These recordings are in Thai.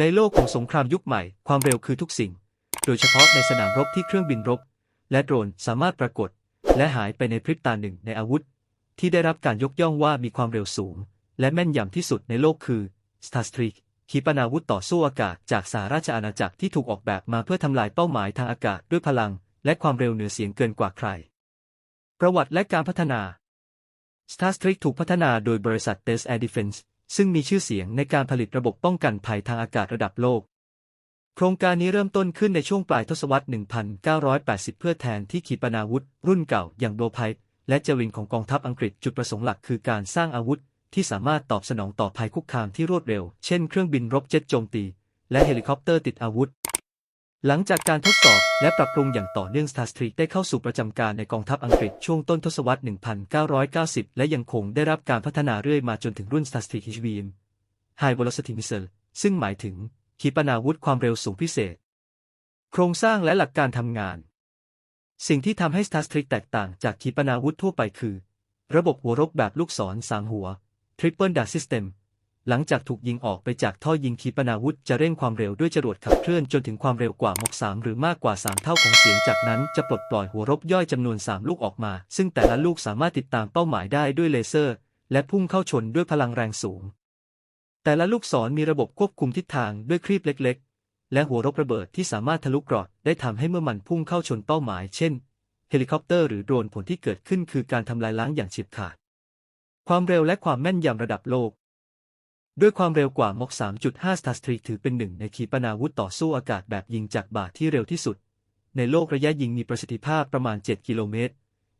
ในโลกของสงครามยุคใหม่ ความเร็วคือทุกสิ่ง โดยเฉพาะในสนามรบที่เครื่องบินรบ และโดรนสามารถปรากฏ และหายไปในพริบตาหนึ่งในอาวุธ ที่ได้รับการยกย่องว่ามีความเร็วสูง และแม่นยำที่สุดในโลกคือ Starstreak ขีปนาวุธต่อสู้อากาศจากสหราชอาณาจักรที่ถูกออกแบบมาเพื่อทำลายเป้าหมายทางอากาศด้วยพลัง และความเร็วเหนือเสียงเกินกว่าใคร ประวัติและการพัฒนา Starstreak ถูกพัฒนาโดยบริษัท t e s Air Defense ซึ่งมีชื่อเสียงในการผลิตระบบป้องกันภัยทางอากาศระดับโลก โครงการนี้เริ่มต้นขึ้นในช่วงปลายทศวรรษ 1980 เพื่อแทนที่ขีปนาวุธ รุ่นเก่าอย่างโบไพและเจวินของกองทัพอังกฤษจุดประสงค์หลักคือการสร้างอาวุธ ที่สามารถตอบสนองต่อภัยคุกคามที่รวดเร็ว เช่นเครื่องบินรบเจ็ตโจมตี และเฮลิคอปเตอร์ติดอาวุธ หลังจากการทดสอบและปรับปรุงอย่างต่อเนื่อง Starstreak ได้เข้าสู่ประจำการในกองทัพอังกฤษช่วงต้นทศวรรษ 1990 และยังคงได้รับการพัฒนาเรื่อยมาจนถึงรุ่น Starstreak HVM High Velocity Missile ซึ่งหมายถึง ขีปนาวุธความเร็วสูงพิเศษ โครงสร้างและหลักการทำงาน สิ่งที่ทำให้ Starstreak แตกต่างจากขีปนาวุธทั่วไปคือ ระบบหัวรบแบบลูกศรสามหัว Triple Dart System หลังจากถูกยิงออกไปจากท่อยิงขีปนาวุธจะเร่งความเร็วด้วยจรวดขับเคลื่อนจนถึงความเร็วกว่ามก3หรือมากกว่า 3 เท่าของเสียงจากนั้นจะปลดปล่อยหัวรบย่อยจำนวน 3 ลูกออกมา ซึ่งแต่ละลูกสามารถติดตามเป้าหมายได้ด้วยเลเซอร์ และพุ่งเข้าชนด้วยพลังแรงสูง แต่ละลูกศรมีระบบควบคุมทิศทางด้วยครีบเล็ก ๆ และหัวรบระเบิดที่สามารถทะลุเกราะได้ทำให้เมื่อมันพุ่งเข้าชนเป้าหมาย เช่น เฮลิคอปเตอร์หรือโดรนผลที่เกิดขึ้นคือการทำลายล้างอย่างเฉียบขาดความเร็วและความแม่นยำระดับโลก ด้วยความเร็วกว่ามก 3.5 Starstreak ถือเป็นหนึ่งในขีปนาวุธต่อสู้อากาศแบบยิงจากบ่าที่เร็วที่สุด ในโลกระยะยิงมีประสิทธิภาพประมาณ 7 กิโลเมตร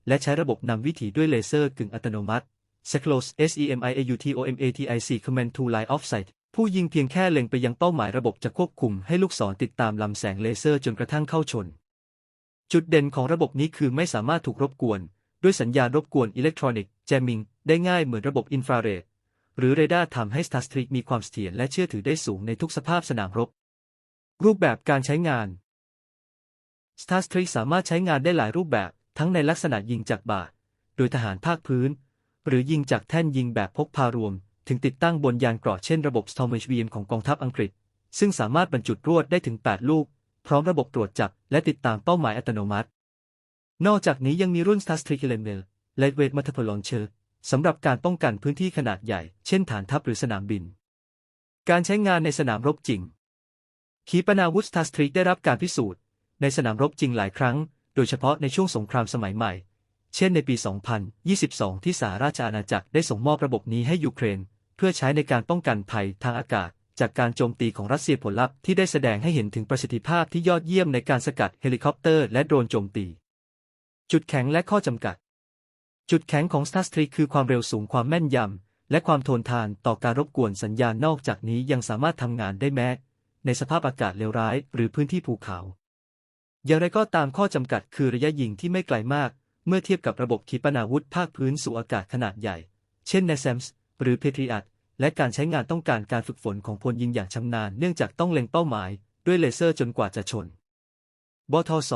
และใช้ระบบนำวิถีด้วยเลเซอร์กึ่งอัตโนมัติ SECLOS SEMIAUTOMATIC Command to Line of Sight ผู้ยิงเพียงแค่เล็งไปยังเป้าหมายระบบจะควบคุมให้ลูกศรติดตามลำแสงเลเซอร์จนกระทั่งเข้าชน จุดเด่นของระบบนี้คือไม่สามารถถูกรบกวน ด้วยสัญญาณรบกวนอิเล็กทรอนิกส์แจมิง ได้ง่ายเหมือนระบบอินฟราเรด หรือเรดาร์ทำให้ Starstreak มีความเสถียรและเชื่อถือได้สูงในทุกสภาพสนามรบ รูปแบบการใช้งาน Starstreak สามารถใช้งานได้หลายรูปแบบ ทั้งในลักษณะยิงจากบ่าโดยทหารภาคพื้น หรือยิงจากแท่นยิงแบบพกพารวม ถึงติดตั้งบนยานเกราะเช่นระบบ Storm HVM ของกองทัพอังกฤษ ซึ่งสามารถบรรจุรวดได้ถึง 8 ลูก พร้อมระบบตรวจจับ และติดตามเป้าหมายอัตโนมัติ นอกจากนี้ยังมีรุ่น Starstreak Element Lightweight Multiple Launcher สำหรับการป้องกันพื้นที่ขนาดใหญ่ เช่นฐานทัพหรือสนามบิน การใช้งานในสนามรบจริง ขีปนาวุธ Starstreak ได้รับการพิสูจน์ ในสนามรบจริงหลายครั้ง โดยเฉพาะในช่วงสงครามสมัยใหม่ เช่นในปี 2022 ที่สหราชอาณาจักรได้ส่งมอบระบบนี้ให้ยูเครน เพื่อใช้ในการป้องกันภัยทางอากาศ จากการโจมตีของรัสเซียผลลัพธ์ที่ได้แสดงให้เห็นถึงประสิทธิภาพที่ยอดเยี่ยมในการสกัดเฮลิคอปเตอร์และโดรนโจมตี จุดแข็งและข้อจำกัด จุดแข็งของ Star Trek คือความเร็วสูงความแม่นยำ และความทนทานต่อการรบกวนสัญญาณนอกจากนี้ยังสามารถทำงานได้แม้ ในสภาพอากาศเลวร้าย หรือพื้นที่ภูเขา อย่างไรก็ตามข้อจำกัดคือระยะยิงที่ไม่ไกลมาก เมื่อเทียบกับระบบขีปนาวุธภาคพื้นสู่อากาศขนาดใหญ่ เช่น NASAMS หรือ Patriot และการใช้งานต้องการการฝึกฝนของพลยิงอย่างชำนาญเนื่องจากต้องเล็งเป้าหมาย ด้วยเลเซอร์จนกว่าจะชน บทส